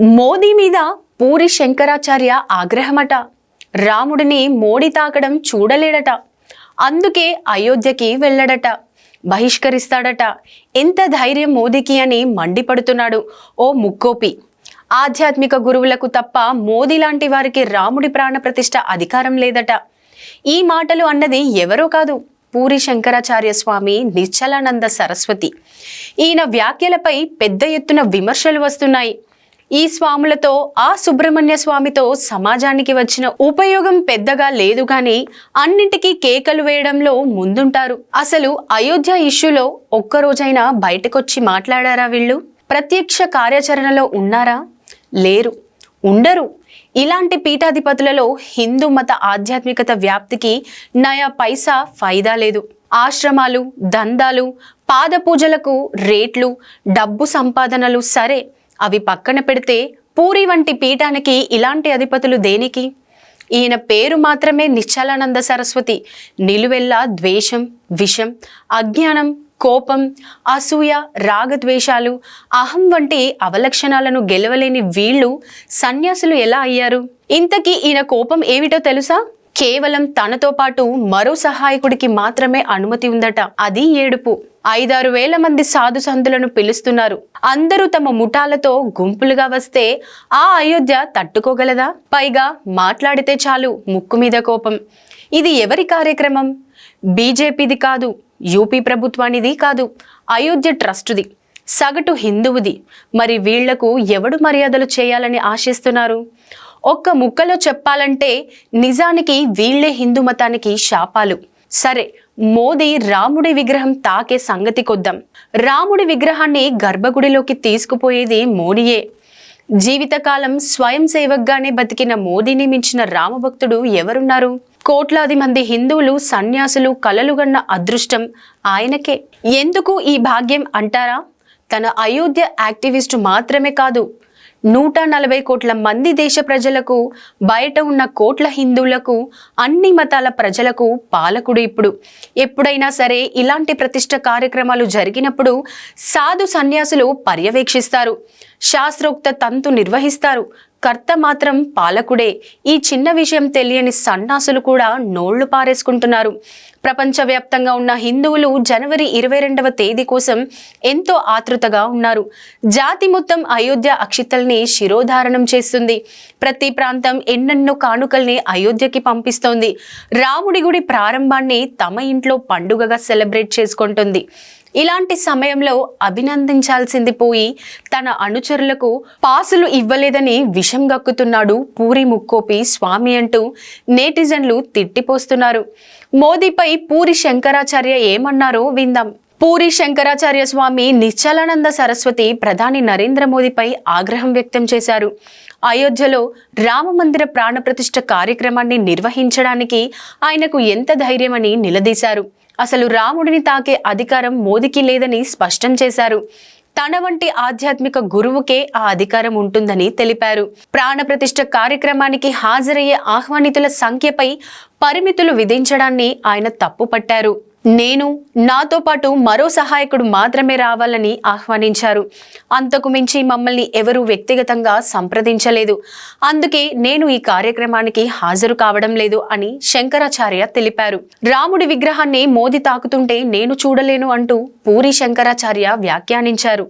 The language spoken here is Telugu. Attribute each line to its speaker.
Speaker 1: మోదీ మీద పూరి శంకరాచార్య ఆగ్రహమట. రాముడిని మోడీ తాకడం చూడలేడట. అందుకే అయోధ్యకి వెళ్ళడట. బహిష్కరిస్తాడట. ఎంత ధైర్యం మోదీకి అని మండిపడుతున్నాడు ఓ ముక్కోపి. ఆధ్యాత్మిక గురువులకు తప్ప మోదీ లాంటి వారికి రాముడి ప్రాణ ప్రతిష్ట అధికారం లేదట. ఈ మాటలు అన్నది ఎవరో కాదు పూరి శంకరాచార్య స్వామి నిశ్చలానంద సరస్వతి. ఈయన వ్యాఖ్యలపై పెద్ద ఎత్తున విమర్శలు వస్తున్నాయి. ఈ స్వాములతో ఆ సుబ్రహ్మణ్య స్వామితో సమాజానికి వచ్చిన ఉపయోగం పెద్దగా లేదు కానీ అన్నింటికీ కేకలు వేయడంలో ముందుంటారు. అసలు అయోధ్య ఇష్యూలో ఒక్కరోజైనా బయటకొచ్చి మాట్లాడారా వీళ్ళు? ప్రత్యక్ష కార్యాచరణలో ఉన్నారా? లేరు. ఉండరు. ఇలాంటి పీఠాధిపతులలో హిందూ మత ఆధ్యాత్మికత వ్యాప్తికి నయా పైసా ఫైదా లేదు. ఆశ్రమాలు దందాలు పాద పూజలకు రేట్లు డబ్బు సంపాదనలు సరే. అవి పక్కన పెడితే పూరి వంటి పీఠానికి ఇలాంటి అధిపతులు దేనికి? ఈయన పేరు మాత్రమే నిశ్చలానంద సరస్వతి. నిలువెల్లా ద్వేషం విషం అజ్ఞానం కోపం అసూయ రాగద్వేషాలు అహం వంటి అవలక్షణాలను గెలవలేని వీళ్ళు సన్యాసులు ఎలా అయ్యారు? ఇంతకీ ఈయన కోపం ఏమిటో తెలుసా? కేవలం తనతో పాటు మరో సహాయకుడికి మాత్రమే అనుమతి ఉందట. అది ఏడుపు. ఐదారు వేల మంది సాధు సంతులను పిలుస్తున్నారు. అందరూ తమ ముఠాలతో గుంపులుగా వస్తే ఆ అయోధ్య తట్టుకోగలదా? పైగా మాట్లాడితే చాలు ముక్కు మీద కోపం. ఇది ఎవరి కార్యక్రమం? బీజేపీది కాదు యూపీ ప్రభుత్వానిది కాదు అయోధ్య ట్రస్టుది. సగటు హిందువుది. మరి వీళ్ళకు ఎవడు మర్యాదలు చేయాలని ఆశిస్తున్నారు? ఒక్క ముక్కలో చెప్పాలంటే నిజానికి వీళ్ళే హిందూ మతానికి శాపాలు. సరే మోదీ రాముడి విగ్రహం తాకే సంగతి కొద్దాం. రాముడి విగ్రహాన్ని గర్భగుడిలోకి తీసుకుపోయేది మోడీయే. జీవితకాలం స్వయం సేవక్గానే బతికిన మోదీని మించిన రామభక్తుడు ఎవరున్నారు? కోట్లాది మంది హిందువులు సన్యాసులు కలలుగన్న అదృష్టం ఆయనకే. ఎందుకు ఈ భాగ్యం అంటారా? తన అయోధ్య యాక్టివిస్టు మాత్రమే కాదు నూట నలభై కోట్ల మంది దేశ ప్రజలకు బయట ఉన్న కోట్ల హిందువులకు అన్ని మతాల ప్రజలకు పాలకుడు ఇప్పుడు. ఎప్పుడైనా సరే ఇలాంటి ప్రతిష్ట కార్యక్రమాలు జరిగినప్పుడు సాధు సన్యాసులు పర్యవేక్షిస్తారు. శాస్త్రోక్త తంతు నిర్వహిస్తారు. కర్త మాత్రం పాలకుడే. ఈ చిన్న విషయం తెలియని సన్నాసులు కూడా నోళ్ళు పారేసుకుంటున్నారు. ప్రపంచవ్యాప్తంగా ఉన్న హిందువులు జనవరి ఇరవై రెండవ తేదీ కోసం ఎంతో ఆతృతగా ఉన్నారు. జాతి మొత్తం అయోధ్య అక్షితల్ని శిరోధారణం చేస్తుంది. ప్రతి ప్రాంతం ఎన్నెన్నో కానుకల్ని అయోధ్యకి పంపిస్తోంది. రాముడి గుడి ప్రారంభాన్ని తమ ఇంట్లో పండుగగా సెలబ్రేట్ చేసుకుంటుంది. ఇలాంటి సమయంలో అభినందించాల్సింది పోయి తన అనుచరులకు పాసులు ఇవ్వలేదని విషం గక్కుతున్నాడు పూరి ముక్కోపి స్వామి అంటూ నేటిజన్లు తిట్టిపోస్తున్నారు. మోదీపై పూరి శంకరాచార్య ఏమన్నారో విందాం. పూరి శంకరాచార్య స్వామి నిశ్చలానంద సరస్వతి ప్రధాని నరేంద్ర మోదీపై ఆగ్రహం వ్యక్తం చేశారు. అయోధ్యలో రామమందిర ప్రాణప్రతిష్ఠ కార్యక్రమాన్ని నిర్వహించడానికి ఆయనకు ఎంత ధైర్యమని నిలదీశారు. అసలు రాముడిని తాకే అధికారం మోదీకి లేదని స్పష్టం చేశారు. తన వంటి ఆధ్యాత్మిక గురువుకే ఆ అధికారం ఉంటుందని తెలిపారు. ప్రాణప్రతిష్ఠ కార్యక్రమానికి హాజరయ్యే ఆహ్వానితుల సంఖ్యపై పరిమితులు విధించడాన్ని ఆయన తప్పుపట్టారు. నేను నాతో పాటు మరో సహాయకుడు మాత్రమే రావాలని ఆహ్వానించారు. అంతకు మించి మమ్మల్ని ఎవరూ వ్యక్తిగతంగా సంప్రదించలేదు. అందుకే నేను ఈ కార్యక్రమానికి హాజరు కావడం లేదు అని శంకరాచార్య తెలిపారు. రాముడి విగ్రహాన్ని మోదీ తాకుతుంటే నేను చూడలేను అంటూ పూరి శంకరాచార్య వ్యాఖ్యానించారు.